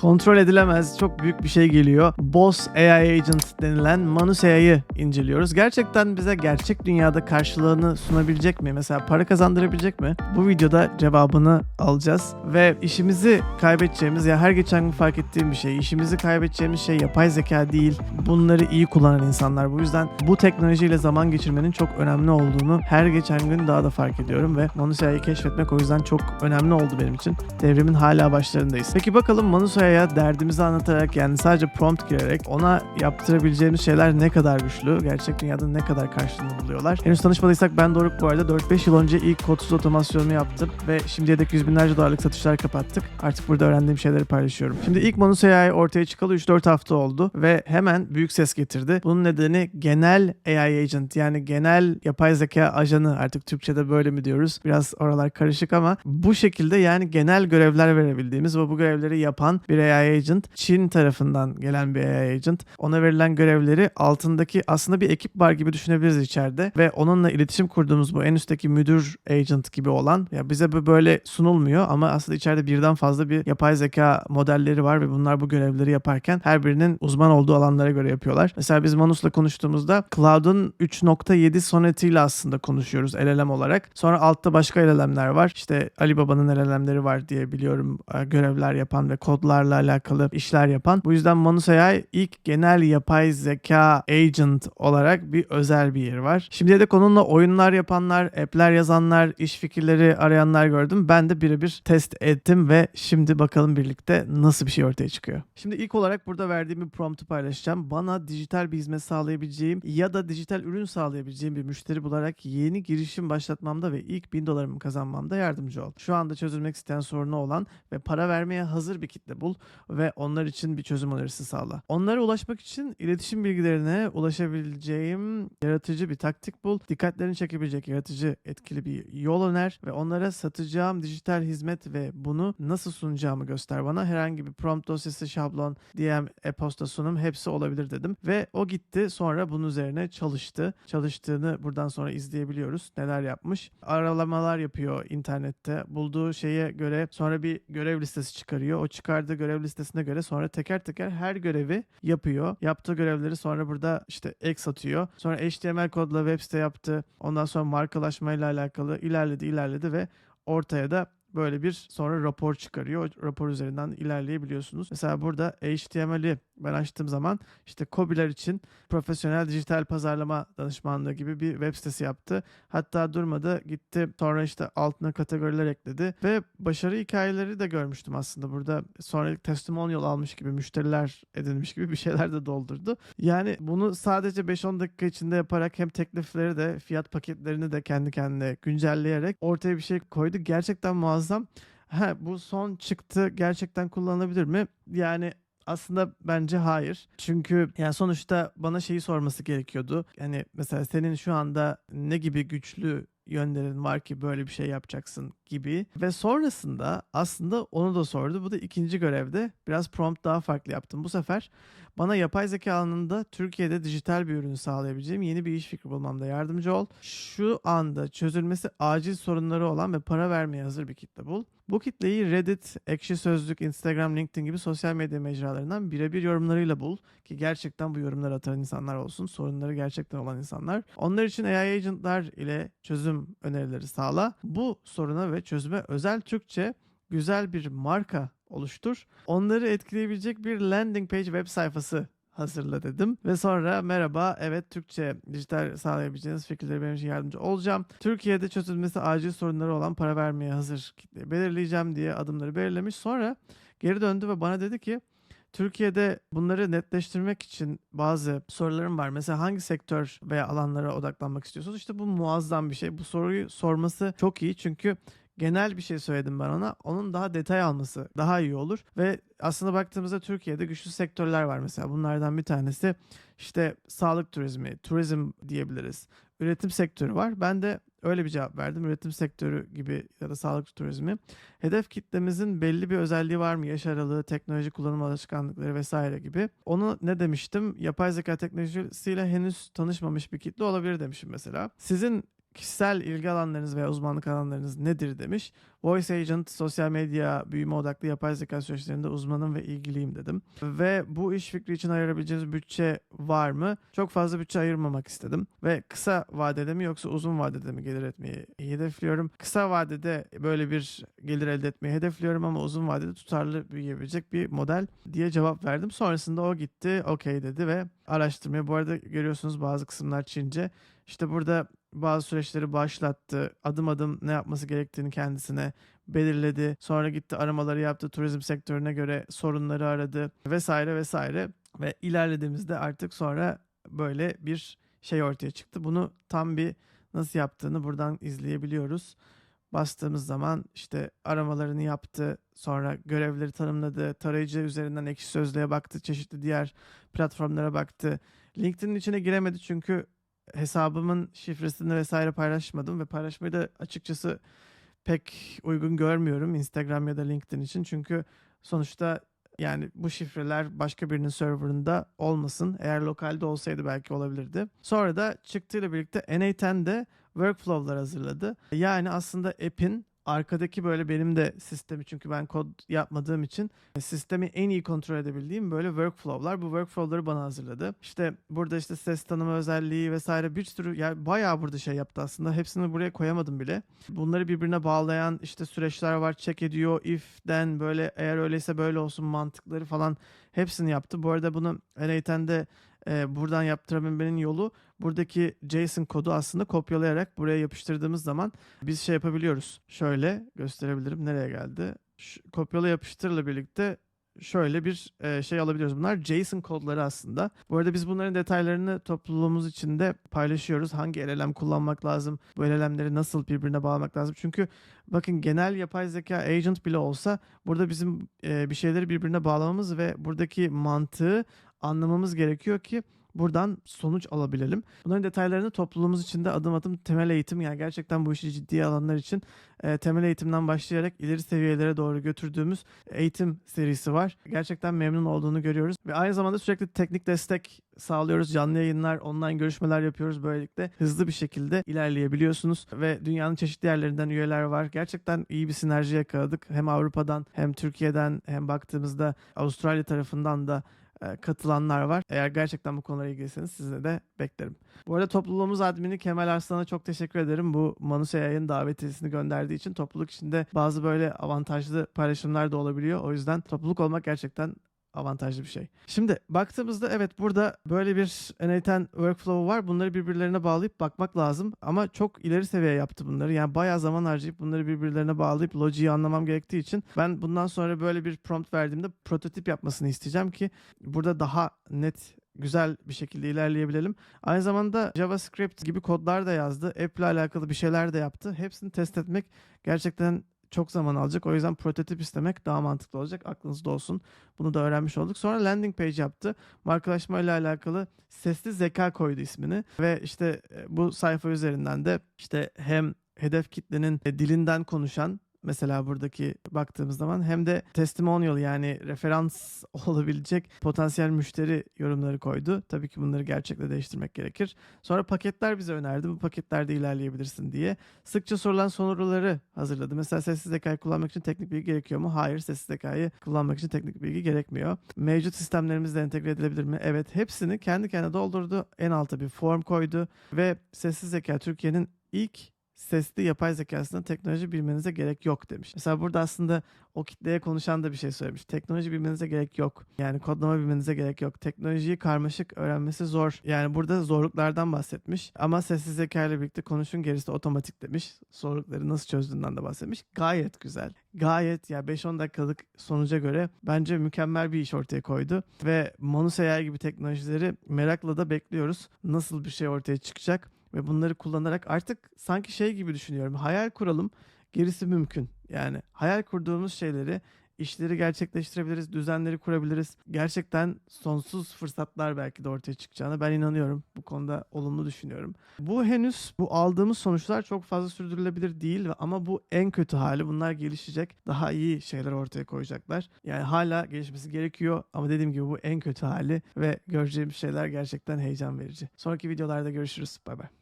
kontrol edilemez çok büyük bir şey geliyor. Boss AI Agent denilen Manus AI'yı inceliyoruz. Gerçekten bize gerçek dünyada karşılığını sunabilecek mi? Mesela para kazandırabilecek mi? Bu videoda cevabını alacağız ve işimizi kaybedeceğimiz ya her geçen gün fark ettiğim bir şey. İşimizi kaybedeceğimiz şey yapay zeka değil. Bunları iyi kullanan insanlar. Bu yüzden bu teknolojiyle zaman geçirmenin çok önemli olduğunu her geçen gün daha da fark ediyorum ve Manus AI'yı keşfetmek o yüzden çok önemli oldu benim için. Devrimin hala başlarındayız. Peki bakalım Manus AI'ya derdimizi anlatarak yani sadece prompt girerek ona yaptırabileceğimiz şeyler ne kadar güçlü? Gerçek dünyada ne kadar karşılığını buluyorlar? Henüz tanışmadıysak ben Doruk bu arada 4-5 yıl önce ilk kodsuz otomasyonumu yaptım ve şimdiye dek yüz binlerce dolarlık satışlar kapattık. Artık burada öğrendiğim şeyleri paylaşıyorum. Şimdi ilk Manus AI ortaya çıkalı 3-4 hafta oldu ve hemen büyük ses getirdi. Bunun nedeni genel AI agent yani genel yapay zeka ajanı artık Türkçe'de böyle mi diyoruz? Biraz oralar karışık ama bu şekilde yani genel görevler verebildiğimiz ve bu görevleri yapan bir AI agent Çin tarafından gelen bir AI agent. Ona verilen görevleri altındaki aslında bir ekip var gibi düşünebiliriz içeride ve onunla iletişim kurduğumuz bu en üstteki müdür agent gibi olan ya bize böyle sunulmuyor ama aslında içeride birden fazla bir yapay zeka modelleri var ve bunlar bu görevleri yaparken her birinin uzman olduğu alanlara göre yapıyorlar. Mesela biz Manus'la konuştuğumuzda Cloud'un 3.7 sonetiyle aslında konuşuyoruz LLM olarak. Sonra altta başka LLM'ler var. İşte Alibaba'nın LLM'leri var diye biliyorum e, görevler yapan ve kodlarla alakalı işler yapan. Bu yüzden Manus AI ilk genel yapay zeka agent olarak bir özel bir yer var. Şimdiye dek onunla oyunlar yapanlar, app'ler yazanlar, iş fikirleri arayanlar gördüm. Ben de birebir test ettim ve şimdi bakalım birlikte nasıl bir şey ortaya çıkıyor. Şimdi ilk olarak burada verdiğim bir promptu paylaşacağım. Bana dijital bir hizmet sağlayabileceğim ya da dijital ürün sağlayabileceğim bir müşteri bularak yeni girişim başlatmamda ve ilk 1000 dolarımı kazanmamda yardımcı ol. Şu anda çözülmek isteyen sorunu olan ve para vermeye hazır bir kitle bul ve onlar için bir çözüm önerisi sağla. Onlara ulaşmak için iletişim bilgilerine ulaşabileceğim yaratıcı bir taktik bul. Dikkatlerini çekebilecek yaratıcı etkili bir yol öner ve onlara satacağım dijital hizmet ve bunu nasıl sunacağımı göster bana. Herhangi bir prompt dosyası, şablon, DM, e-posta sunum hepsi olabilir dedim. Ve o gitti sonra bunun üzerine çalıştı. Çalıştığını buradan sonra izleyebiliyoruz. Neler yapmış. Aralamalar yapıyor internette. Bulduğu şeye göre sonra bir görev listesi çıkarıyor. O çıkardığı görev listesine göre sonra teker teker her görevi yapıyor. Yaptığı görevleri sonra burada işte X atıyor. Sonra HTML kodla web site yaptı. Ondan sonra markalaşmayla alakalı ilerledi ilerledi ve ortaya da böyle bir sonra rapor çıkarıyor. O rapor üzerinden ilerleyebiliyorsunuz. Mesela burada HTML'i ben açtığım zaman işte KOBİ'ler için profesyonel dijital pazarlama danışmanlığı gibi bir web sitesi yaptı. Hatta durmadı gitti sonra işte altına kategoriler ekledi ve başarı hikayeleri de görmüştüm aslında burada. Sonra testimonial almış gibi müşteriler edinmiş gibi bir şeyler de doldurdu. Yani bunu sadece 5-10 dakika içinde yaparak hem teklifleri de fiyat paketlerini de kendi kendine güncelleyerek ortaya bir şey koydu. Gerçekten muazzam. Ha, bu son çıktı gerçekten kullanılabilir mi? Yani aslında bence hayır. Çünkü yani sonuçta bana şeyi sorması gerekiyordu. Yani mesela senin şu anda ne gibi güçlü yönlerin var ki böyle bir şey yapacaksın gibi. Ve sonrasında aslında onu da sordu. Bu da ikinci görevde biraz prompt daha farklı yaptım. Bu sefer bana yapay zeka alanında Türkiye'de dijital bir ürünü sağlayabileceğim yeni bir iş fikri bulmamda yardımcı ol. Şu anda çözülmesi acil sorunları olan ve para vermeye hazır bir kitle bul. Bu kitleyi Reddit, Ekşi Sözlük, Instagram, LinkedIn gibi sosyal medya mecralarından birebir yorumlarıyla bul. Ki gerçekten bu yorumları atan insanlar olsun. Sorunları gerçekten olan insanlar. Onlar için AI agentlar ile çözüm önerileri sağla. Bu soruna ve çözüme özel Türkçe güzel bir marka oluştur. Onları etkileyebilecek bir landing page web sayfası hazırla dedim. Ve sonra merhaba evet Türkçe dijital sağlayabileceğiniz fikirleri benim için yardımcı olacağım. Türkiye'de çözülmesi acil sorunları olan para vermeye hazır belirleyeceğim diye adımları belirlemiş. Sonra geri döndü ve bana dedi ki Türkiye'de bunları netleştirmek için bazı sorularım var. Mesela hangi sektör veya alanlara odaklanmak istiyorsunuz? İşte bu muazzam bir şey. Bu soruyu sorması çok iyi çünkü genel bir şey söyledim ben ona. Onun daha detay alması daha iyi olur. Ve aslında baktığımızda Türkiye'de güçlü sektörler var mesela. Bunlardan bir tanesi işte sağlık turizmi, turizm diyebiliriz. Üretim sektörü var. Ben de öyle bir cevap verdim. Üretim sektörü gibi ya da sağlık turizmi. Hedef kitlemizin belli bir özelliği var mı? Yaş aralığı, teknoloji kullanım alışkanlıkları vesaire gibi. Onu ne demiştim? Yapay zeka teknolojisiyle henüz tanışmamış bir kitle olabilir demişim mesela. Sizin kişisel ilgi alanlarınız veya uzmanlık alanlarınız nedir demiş. Voice Agent, sosyal medya, büyüme odaklı yapay zeka süreçlerinde uzmanım ve ilgiliyim dedim. Ve bu iş fikri için ayırabileceğiniz bütçe var mı? Çok fazla bütçe ayırmamak istedim. Ve kısa vadede mi yoksa uzun vadede mi gelir etmeyi hedefliyorum. Kısa vadede böyle bir gelir elde etmeyi hedefliyorum ama uzun vadede tutarlı büyüyebilecek bir model diye cevap verdim. Sonrasında o gitti, okey dedi ve araştırmaya. Bu arada görüyorsunuz bazı kısımlar Çince. İşte burada bazı süreçleri başlattı. Adım adım ne yapması gerektiğini kendisine belirledi. Sonra gitti aramaları yaptı. Turizm sektörüne göre sorunları aradı vesaire vesaire. Ve ilerlediğimizde artık sonra böyle bir şey ortaya çıktı. Bunu tam bir nasıl yaptığını buradan izleyebiliyoruz. Bastığımız zaman işte aramalarını yaptı, sonra görevleri tanımladı, tarayıcı üzerinden ekşi sözlüğe baktı, çeşitli diğer platformlara baktı. LinkedIn'in içine giremedi çünkü hesabımın şifresini vesaire paylaşmadım ve paylaşmayı da açıkçası pek uygun görmüyorum Instagram ya da LinkedIn için. Çünkü sonuçta yani bu şifreler başka birinin serverında olmasın. Eğer lokalde olsaydı belki olabilirdi. Sonra da çıktığıyla birlikte N8'de workflow'lar hazırladı. Yani aslında app'in arkadaki böyle benim de sistemi çünkü ben kod yapmadığım için sistemi en iyi kontrol edebildiğim böyle workflow'lar. Bu workflow'ları bana hazırladı. İşte burada işte ses tanıma özelliği vesaire bir sürü yani bayağı burada şey yaptı aslında. Hepsini buraya koyamadım bile. Bunları birbirine bağlayan işte süreçler var. Check ediyor. If'den böyle eğer öyleyse böyle olsun mantıkları falan hepsini yaptı. Bu arada bunu N8'de e, buradan yaptırabilmenin yolu buradaki JSON kodu aslında kopyalayarak buraya yapıştırdığımız zaman biz şey yapabiliyoruz. Şöyle gösterebilirim. Nereye geldi? Şu, kopyala yapıştırla birlikte şöyle bir e, şey alabiliyoruz. Bunlar JSON kodları aslında. Bu arada biz bunların detaylarını topluluğumuz içinde paylaşıyoruz. Hangi LLM kullanmak lazım? Bu LLM'leri nasıl birbirine bağlamak lazım? Çünkü bakın genel yapay zeka agent bile olsa burada bizim e, bir şeyleri birbirine bağlamamız ve buradaki mantığı anlamamız gerekiyor ki buradan sonuç alabilelim. Bunların detaylarını topluluğumuz içinde adım adım temel eğitim yani gerçekten bu işi ciddiye alanlar için e, temel eğitimden başlayarak ileri seviyelere doğru götürdüğümüz eğitim serisi var. Gerçekten memnun olduğunu görüyoruz ve aynı zamanda sürekli teknik destek sağlıyoruz. Canlı yayınlar, online görüşmeler yapıyoruz. Böylelikle hızlı bir şekilde ilerleyebiliyorsunuz ve dünyanın çeşitli yerlerinden üyeler var. Gerçekten iyi bir sinerji yakaladık. Hem Avrupa'dan hem Türkiye'den hem baktığımızda Avustralya tarafından da katılanlar var. Eğer gerçekten bu konulara ilgiliyseniz size de beklerim. Bu arada topluluğumuz admini Kemal Arslan'a çok teşekkür ederim. Bu Manus Yayın davetiyesini gönderdiği için topluluk içinde bazı böyle avantajlı paylaşımlar da olabiliyor. O yüzden topluluk olmak gerçekten avantajlı bir şey. Şimdi baktığımızda evet burada böyle bir N8 workflow var. Bunları birbirlerine bağlayıp bakmak lazım. Ama çok ileri seviye yaptı bunları. Yani bayağı zaman harcayıp bunları birbirlerine bağlayıp lojiyi anlamam gerektiği için ben bundan sonra böyle bir prompt verdiğimde prototip yapmasını isteyeceğim ki burada daha net güzel bir şekilde ilerleyebilelim. Aynı zamanda JavaScript gibi kodlar da yazdı. App ile alakalı bir şeyler de yaptı. Hepsini test etmek gerçekten çok zaman alacak. O yüzden prototip istemek daha mantıklı olacak. Aklınızda olsun. Bunu da öğrenmiş olduk. Sonra landing page yaptı. Markalaşma ile alakalı sesli zeka koydu ismini. Ve işte bu sayfa üzerinden de işte hem hedef kitlenin dilinden konuşan mesela buradaki baktığımız zaman hem de testimonial yani referans olabilecek potansiyel müşteri yorumları koydu. Tabii ki bunları gerçekle değiştirmek gerekir. Sonra paketler bize önerdi. Bu paketlerde ilerleyebilirsin diye. Sıkça sorulan soruları hazırladı. Mesela sessiz zekayı kullanmak için teknik bilgi gerekiyor mu? Hayır, sessiz zekayı kullanmak için teknik bilgi gerekmiyor. Mevcut sistemlerimizle entegre edilebilir mi? Evet, hepsini kendi kendine doldurdu. En alta bir form koydu ve sessiz zeka Türkiye'nin ilk sesli yapay zekasında teknoloji bilmenize gerek yok demiş. Mesela burada aslında o kitleye konuşan da bir şey söylemiş. Teknoloji bilmenize gerek yok. Yani kodlama bilmenize gerek yok. Teknolojiyi karmaşık öğrenmesi zor. Yani burada zorluklardan bahsetmiş. Ama sessiz zeka ile birlikte konuşun gerisi otomatik demiş. Zorlukları nasıl çözdüğünden de bahsetmiş. Gayet güzel. Gayet ya yani 5-10 dakikalık sonuca göre bence mükemmel bir iş ortaya koydu. Ve Manus AI gibi teknolojileri merakla da bekliyoruz. Nasıl bir şey ortaya çıkacak? Ve bunları kullanarak artık sanki şey gibi düşünüyorum. Hayal kuralım, gerisi mümkün. Yani hayal kurduğumuz şeyleri işleri gerçekleştirebiliriz, düzenleri kurabiliriz. Gerçekten sonsuz fırsatlar belki de ortaya çıkacağına ben inanıyorum. Bu konuda olumlu düşünüyorum. Bu henüz bu aldığımız sonuçlar çok fazla sürdürülebilir değil ama bu en kötü hali. Bunlar gelişecek. Daha iyi şeyler ortaya koyacaklar. Yani hala gelişmesi gerekiyor ama dediğim gibi bu en kötü hali ve göreceğimiz şeyler gerçekten heyecan verici. Sonraki videolarda görüşürüz. Bay bay.